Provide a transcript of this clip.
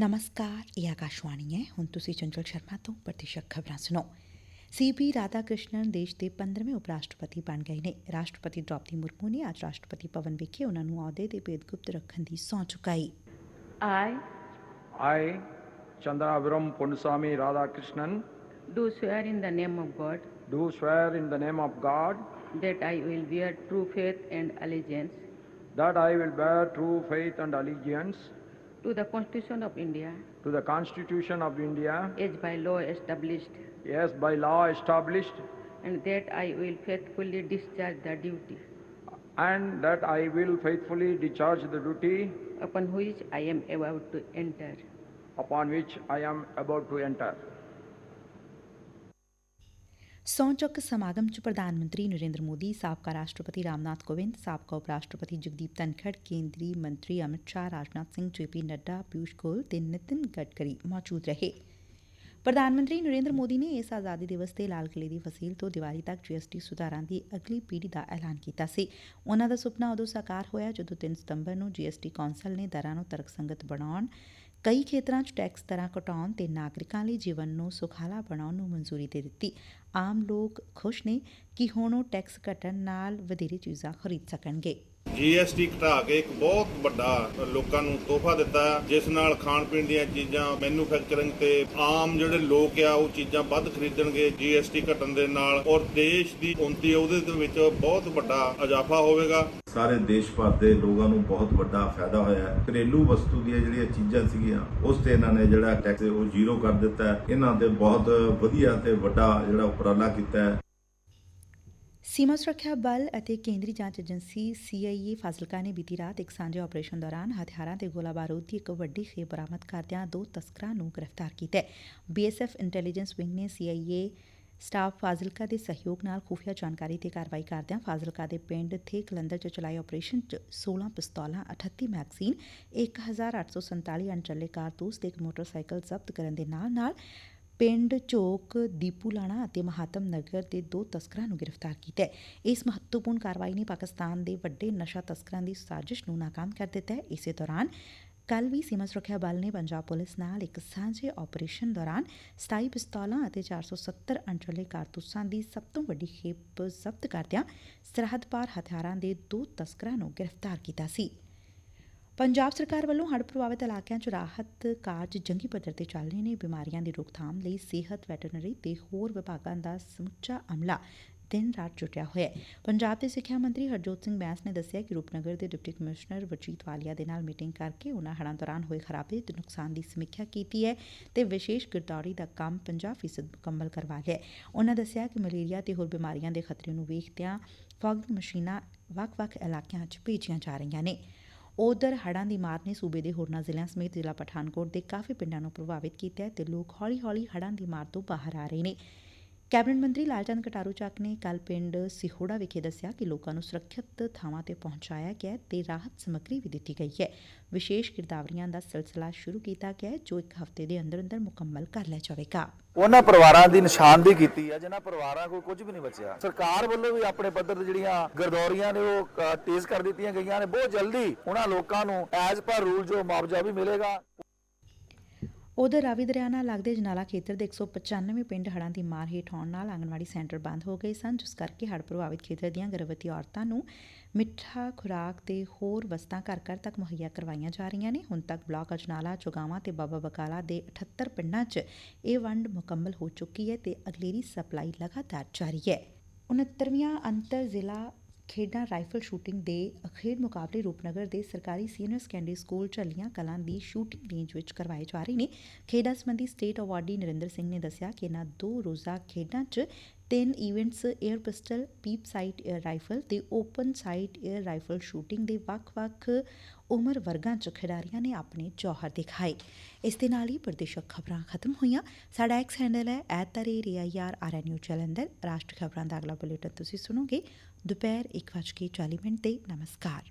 ਨਮਸਕਾਰ ਇਹ ਆਕਾਸ਼ਵਾਣੀ ਹੈ ਹੁਣ ਤੁਸੀਂ ਚੰਚਲ ਸ਼ਰਮਾ ਤੋਂ ਪ੍ਰਤੀਸ਼ਤ ਖਬਰਾਂ ਸੁਣੋ ਸੀਪੀ ਰਾਧਾ ਕ੍ਰਿਸ਼ਨਨ ਦੇਸ਼ ਦੇ 15ਵੇਂ ਉਪ ਰਾਸ਼ਟਰਪਤੀ ਬਣ ਗਏ ਨੇ ਰਾਸ਼ਟਰਪਤੀ ਦ੍ਰੌਪਦੀ ਮੁਰਮੂ ਨੇ ਅੱਜ ਰਾਸ਼ਟਰਪਤੀ ਭਵਨ ਵਿਖੇ ਉਹਨਾਂ ਨੂੰ ਅਹੁਦੇ ਦੇ ਭੇਦ ਗੁਪਤ ਰੱਖਣ ਦੀ ਸਹੁੰ ਚੁਕਾਈ I I, Chandraviram Ponnusamy Radhakrishnan, do swear in the name of God do swear in the name of God that I will bear true faith and allegiance that I will bear true faith and allegiance to the Constitution of India. To the Constitution of India. As by law established. As by law established. And that I will faithfully discharge the duty. And that I will faithfully discharge the duty. Upon which I am about to enter. upon which I am about to enter. ਸਹੁੰ ਚੁੱਕ ਸਮਾਗਮ 'ਚ ਪ੍ਰਧਾਨ ਮੰਤਰੀ ਨਰਿੰਦਰ ਮੋਦੀ, ਸਾਬਕਾ ਰਾਸ਼ਟਰਪਤੀ ਰਾਮਨਾਥ ਕੋਵਿੰਦ, ਸਾਬਕਾ ਉਪ ਰਾਸ਼ਟਰਪਤੀ ਜਗਦੀਪ ਧਨਖੜ, ਕੇਂਦਰੀ ਮੰਤਰੀ ਅਮਿਤ ਸ਼ਾਹ, ਰਾਜਨਾਥ ਸਿੰਘ ਜੇਪੀ ਨੱਡਾ, ਪਿਊਸ਼ ਗੋਇਲ ਤੇ ਨਿਤਿਨ ਗਡਕਰੀ ਮੌਜੂਦ ਰਹੇ। ਪ੍ਰਧਾਨ ਮੰਤਰੀ ਨਰਿੰਦਰ ਮੋਦੀ ਨੇ ਇਸ ਆਜ਼ਾਦੀ ਦਿਵਸ ਤੇ ਲਾਲ ਕਿਲੇ ਦੀ ਫਸੀਲ ਤੋਂ ਦੀਵਾਲੀ ਤੱਕ ਜੀਐਸਟੀ ਸੁਧਾਰਾਂ ਦੀ ਅਗਲੀ ਪੀੜ੍ਹੀ ਦਾ ਐਲਾਨ ਕੀਤਾ ਸੀ। ਉਹਨਾਂ ਦਾ ਸੁਪਨਾ ਉਦੋਂ ਸਾਕਾਰ ਹੋਇਆ ਜਦੋਂ 3 ਸਤੰਬਰ ਨੂੰ ਜੀਐਸਟੀ ਕੌਂਸਲ ਨੇ ਦਰਾਂ ਨੂੰ ਤਰਕਸੰਗਤ ਬਣਾਉਣ ਕਈ ਖੇਤਰਾਂ 'ਚ ਟੈਕਸ ਦਰਾਂ ਘਟਾਉਣ ਤੇ ਨਾਗਰਿਕਾਂ ਲਈ ਜੀਵਨ ਨੂੰ ਸੁਖਾਲਾ ਬਣਾਉਣ ਨੂੰ ਮਨਜ਼ੂਰੀ ਦੇ ਦਿੱਤੀ। ਆਮ ਲੋਕ ਖੁਸ਼ ਨੇ ਕਿ ਹੁਣ ਉਹ ਟੈਕਸ ਘਟਣ ਨਾਲ ਵਧੇਰੇ ਚੀਜ਼ਾਂ ਖਰੀਦ ਸਕਣਗੇ। ਜੀਐਸਟੀ ਘਟਾ ਕੇ ਇੱਕ ਬਹੁਤ ਵੱਡਾ ਲੋਕਾਂ ਨੂੰ ਤੋਹਫਾ ਦਿੱਤਾ। ਹੈ, ਜਿਸ ਨਾਲ ਖਾਣ ਪੀਣ ਦੀਆਂ ਚੀਜ਼ਾਂ ਮੈਨੂਫੈਕਚਰਿੰਗ ਤੇ ਆਮ ਜਿਹੜੇ ਲੋਕ ਆ ਉਹ ਚੀਜ਼ਾਂ ਵੱਧ ਖਰੀਦਣਗੇ। ਜੀਐਸਟੀ ਘਟਣ ਦੇ ਨਾਲ ਔਰ ਦੇਸ਼ ਦੀ ਉਨਤੀ ਉਹਦੇ ਦੇ ਵਿੱਚ ਬਹੁਤ ਵੱਡਾ ਇਜ਼ਾਫਾ ਹੋਵੇਗਾ। ਸਾਰੇ ਦੇਸ਼ ਭਰ ਦੇ ਲੋਕਾਂ ਨੂੰ ਬਹੁਤ ਵੱਡਾ ਫਾਇਦਾ ਹੋਇਆ ਹੈ। ਘਰੇਲੂ ਵਸਤੂ ਦੀਆਂ ਜਿਹੜੀਆਂ ਚੀਜ਼ਾਂ ਸੀਗੀਆਂ ਉਸ ਤੇ ਇਹਨਾਂ ਨੇ ਜਿਹੜਾ ਟੈਕਸ ਉਹ ਜ਼ੀਰੋ ਕਰ ਦਿੱਤਾ ਇਹਨਾਂ ਤੇ ਬਹੁਤ ਵਧੀਆ ਤੇ ਵੱਡਾ ਜਿਹੜਾ ਉਪਰਾਲਾ ਕੀਤਾ ਹੈ। ਸੀਮਾ ਸੁਰੱਖਿਆ ਬਲ ਅਤੇ ਕੇਂਦਰੀ ਜਾਂਚ ਏਜੰਸੀ ਸੀਆਈਏ ਫਾਜ਼ਿਲਕਾ ਨੇ ਬੀਤੀ ਰਾਤ ਇੱਕ ਸਾਂਝੇ ਆਪਰੇਸ਼ਨ ਦੌਰਾਨ ਹਥਿਆਰਾਂ ਤੇ ਗੋਲਾ ਬਾਰੂਦ ਦੀ ਇੱਕ ਵੱਡੀ ਖੇਪ ਬਰਾਮਦ ਕਰਦਿਆਂ ਦੋ ਤਸਕਰਾਂ ਨੂੰ ਗ੍ਰਿਫਤਾਰ ਕੀਤਾ ਹੈ। ਬੀਐਸਐਫ ਇੰਟੈਲੀਜੈਂਸ ਵਿੰਗ ਨੇ ਸੀਆਈਏ ਸਟਾਫ ਫਾਜ਼ਿਲਕਾ ਦੇ ਸਹਿਯੋਗ ਨਾਲ ਖੁਫੀਆ ਜਾਣਕਾਰੀ ਤੇ ਕਾਰਵਾਈ ਕਰਦਿਆਂ ਫਾਜ਼ਿਲਕਾ ਦੇ ਪਿੰਡ ਥੇ ਕਲੰਦਰ ਚ ਚਲਾਏ ਆਪਰੇਸ਼ਨ ਚ 16 ਪਿਸਤੌਲਾਂ 38 ਮੈਗਜ਼ੀਨ 1847 ਅਣਚੱਲੇ ਕਾਰਤੂਸ ਤੇ ਇੱਕ ਮੋਟਰਸਾਈਕਲ ਜ਼ਬਤ ਕਰਨ ਦੇ ਨਾਲ ਨਾਲ ਨਾਲ ਪਿੰਡ ਝੋਕ ਦੀਪੂਲਾਣਾ ਅਤੇ ਮਹਾਤਮ ਨਗਰ ਦੇ ਦੋ ਤਸਕਰਾਂ ਨੂੰ ਗ੍ਰਿਫਤਾਰ ਕੀਤਾ ਹੈ। ਇਸ ਮਹੱਤਵਪੂਰਨ ਕਾਰਵਾਈ ਨੇ ਪਾਕਿਸਤਾਨ ਦੇ ਵੱਡੇ ਨਸ਼ਾ ਤਸਕਰਾਂ ਦੀ ਸਾਜ਼ਿਸ਼ ਨੂੰ ਨਾਕਾਮ ਕਰ ਦਿੱਤਾ ਹੈ। ਇਸੇ ਦੌਰਾਨ ਕੱਲ ਵੀ ਸੀਮਾ ਸੁਰੱਖਿਆ ਬਲ ਨੇ ਪੰਜਾਬ ਪੁਲਿਸ ਨਾਲ ਇੱਕ ਸਾਂਝੇ ਆਪਰੇਸ਼ਨ ਦੌਰਾਨ 27 ਪਿਸਤੌਲਾਂ ਅਤੇ 470 ਅਣਚੱਲੇ ਕਾਰਤੂਸਾਂ ਦੀ ਸਭ ਤੋਂ ਵੱਡੀ ਖੇਪ ਜ਼ਬਤ ਕਰਦਿਆਂ ਸਰਹੱਦ ਪਾਰ ਹਥਿਆਰਾਂ ਦੇ ਦੋ ਤਸਕਰਾਂ ਨੂੰ ਗ੍ਰਿਫਤਾਰ ਕੀਤਾ ਸੀ। ਪੰਜਾਬ ਸਰਕਾਰ ਵੱਲੋਂ ਹੜ੍ਹ ਪ੍ਰਭਾਵਿਤ ਇਲਾਕਿਆਂ 'ਚ ਰਾਹਤ ਕਾਰਜ ਜੰਗੀ ਪੱਧਰ ਤੇ ਚੱਲ ਰਹੇ ਨੇ। ਬਿਮਾਰੀਆਂ ਦੀ ਰੋਕਥਾਮ ਲਈ ਸਿਹਤ ਵੈਟਰਨਰੀ ਤੇ ਹੋਰ ਵਿਭਾਗਾਂ ਦਾ ਸਮੁੱਚਾ ਅਮਲਾ ਦਿਨ ਰਾਤ ਜੁਟਿਆ ਹੋਇਆ ਹੈ। ਪੰਜਾਬ ਦੇ ਸਿੱਖਿਆ ਮੰਤਰੀ ਹਰਜੋਤ ਸਿੰਘ ਬੈਂਸ ਨੇ ਦੱਸਿਆ ਕਿ ਰੂਪਨਗਰ ਦੇ ਡਿਪਟੀ ਕਮਿਸ਼ਨਰ ਵਰਜੀਤ ਵਾਲੀਆ ਦੇ ਨਾਲ ਮੀਟਿੰਗ ਕਰਕੇ ਉਨ੍ਹਾਂ ਹੜ੍ਹਾਂ ਦੌਰਾਨ ਹੋਏ ਖਰਾਬੇ ਤੇ ਨੁਕਸਾਨ ਦੀ ਸਮੀਖਿਆ ਕੀਤੀ ਹੈ ਤੇ ਵਿਸ਼ੇਸ਼ ਗਿਰਦਾਵਰੀ ਦਾ ਕੰਮ 50% ਮੁਕੰਮਲ ਕਰਵਾ ਲਿਆ ਹੈ। ਦੱਸਿਆ ਕਿ ਮਲੇਰੀਆ ਤੇ ਹੋਰ ਬਿਮਾਰੀਆਂ ਦੇ ਖਤਰੇ ਨੂੰ ਵੇਖਦਿਆਂ ਫੌਗਿੰਗ ਮਸ਼ੀਨਾਂ ਵੱਖ-ਵੱਖ ਇਲਾਕਿਆਂ 'ਚ ਭੇਜੀਆਂ ਜਾ ਰਹੀਆਂ ਨੇ। ਉਧਰ ਹੜ੍ਹਾਂ ਦੀ ਮਾਰ ਨੇ ਸੂਬੇ ਦੇ ਹੋਰਨਾਂ ਜ਼ਿਲ੍ਹਿਆਂ ਸਮੇਤ ਜ਼ਿਲ੍ਹਾ ਪਠਾਨਕੋਟ ਦੇ ਕਾਫੀ ਪਿੰਡਾਂ ਨੂੰ ਪ੍ਰਭਾਵਿਤ ਕੀਤਾ ਹੈ ਤੇ ਲੋਕ ਹੌਲੀ-ਹੌਲੀ ਹੜ੍ਹਾਂ ਦੀ ਮਾਰ ਤੋਂ ਬਾਹਰ ਆ ਰਹੇ ਨੇ। ਕੈਬਨਿਟ ਮੰਤਰੀ ਲਾਲਚੰਦ ਕਟਾਰੂ ਚੱਕ ਨੇ ਕੱਲ ਪਿੰਡ ਸਿਹੋੜਾ ਵਿਖੇ ਦੱਸਿਆ ਕਿ ਲੋਕਾਂ ਨੂੰ ਸੁਰੱਖਿਅਤ ਥਾਵਾਂ ਤੇ ਪਹੁੰਚਾਇਆ ਗਿਆ ਤੇ ਰਾਹਤ ਸਮੱਗਰੀ ਵੀ ਦਿੱਤੀ ਗਈ ਹੈ। ਵਿਸ਼ੇਸ਼ ਗਿਰਦਾਵਰੀਆਂ ਦਾ ਸਿਲਸਿਲਾ ਸ਼ੁਰੂ ਕੀਤਾ ਗਿਆ, ਜੋ ਇੱਕ ਹਫ਼ਤੇ ਦੇ ਅੰਦਰ ਅੰਦਰ ਮੁਕੰਮਲ ਕਰ ਲਿਆ ਜਾਵੇਗਾ। ਉਹਨਾਂ ਪਰਿਵਾਰਾਂ ਦੀ ਨਿਸ਼ਾਨਦੇਹੀ ਕੀਤੀ ਹੈ, ਜਿਨ੍ਹਾਂ ਪਰਿਵਾਰਾਂ ਕੋਲ ਕੁਝ ਵੀ ਨਹੀਂ ਬਚਿਆ। ਸਰਕਾਰ ਵੱਲੋਂ ਵੀ ਆਪਣੇ ਪੱਧਰ ਤੇ ਜਿਹੜੀਆਂ ਗਰਦੌਰੀਆਂ ਨੇ ਉਹ ਤੇਜ਼ ਕਰ ਦਿੱਤੀਆਂ ਗਈਆਂ ਨੇ। ਬਹੁਤ ਜਲਦੀ ਉਹਨਾਂ ਲੋਕਾਂ ਨੂੰ ਐਜ਼ ਪਰ ਰੂਲ ਜੋ ਮੁਆਵਜ਼ਾ ਵੀ ਮਿਲੇਗਾ ਉਧਰ ਰਾਵੀ ਦਰਿਆ ਨਾਲ ਲੱਗਦੇ ਜਨਾਲਾ ਖੇਤਰ ਦੇ 195 ਪਿੰਡ ਹੜ੍ਹਾਂ ਦੀ ਮਾਰ ਹੇਠ ਆਉਣ ਨਾਲ ਆਂਗਣਵਾੜੀ ਸੈਂਟਰ ਬੰਦ ਹੋ ਗਏ ਸਨ, ਜਿਸ ਕਰਕੇ ਹੜ੍ਹ ਪ੍ਰਭਾਵਿਤ ਖੇਤਰ ਦੀਆਂ ਗਰਭਵਤੀ ਔਰਤਾਂ ਨੂੰ ਮਿੱਠਾ ਖੁਰਾਕ ਤੇ ਹੋਰ ਵਸਤਾਂ ਘਰ ਘਰ ਤੱਕ ਮੁਹੱਈਆ ਕਰਵਾਈਆਂ ਜਾ ਰਹੀਆਂ ਨੇ। ਹੁਣ ਤੱਕ ਬਲਾਕ ਅਜਨਾਲਾ, ਚੋਗਾਵਾਂ ਤੇ ਬਾਬਾ ਬਕਾਲਾ ਦੇ 78 ਪਿੰਡਾਂ 'ਚ ਇਹ ਵੰਡ ਮੁਕੰਮਲ ਹੋ ਚੁੱਕੀ ਹੈ ਤੇ ਅਗਲੇਰੀ ਸਪਲਾਈ ਲਗਾਤਾਰ ਜਾਰੀ ਹੈ। 69ਵਾਂ ਅੰਤਰ ਜ਼ਿਲ੍ਹਾ ਖੇਡਾਂ ਰਾਈਫਲ ਸ਼ੂਟਿੰਗ ਦੇ ਖੇਡ ਮੁਕਾਬਲੇ ਰੂਪਨਗਰ ਦੇ ਸਰਕਾਰੀ senior secondary school Jhallian Kalan ਦੀ ਸ਼ੂਟਿੰਗ ਰੇਂਜ ਵਿੱਚ ਕਰਵਾਏ ਜਾ ਰਹੇ ਨੇ। ਖੇਡਾਂ ਸੰਬੰਧੀ ਸਟੇਟ ਅਵਾਰਡੀ ਨਰਿੰਦਰ ਸਿੰਘ ਨੇ ਦੱਸਿਆ ਕਿ ਇਹਨਾਂ ਦੋ ਰੋਜ਼ਾ ਖੇਡਾਂ 'ਚ ਤਿੰਨ events air pistol peep sight air rifle ਤੇ open sight air rifle shooting ਦੇ ਵੱਖ-ਵੱਖ ਉਮਰ ਵਰਗਾਂ 'ਚ ਖਿਡਾਰੀਆਂ ਨੇ ਆਪਣੇ ਜੌਹਰ ਦਿਖਾਏ। ਇਸ ਦੇ ਨਾਲ ਹੀ ਪ੍ਰਦੇਸ਼ਕ ਖਬਰਾਂ ਖਤਮ ਹੋਈਆਂ। ਸਾਡਾ ਐਕਸ ਹੈਂਡਲ ਹੈ @raiar ਨਿਊ ਰਾਸ਼ਟਰ ਖਬਰਾਂ ਦਾ ਅਗਲਾ ਬੁਲੇਟਿਨ ਤੁਸੀਂ ਸੁਣੋਗੇ। ਦੁਪਹਿਰ 1:40 ਤੇ। ਨਮਸਕਾਰ।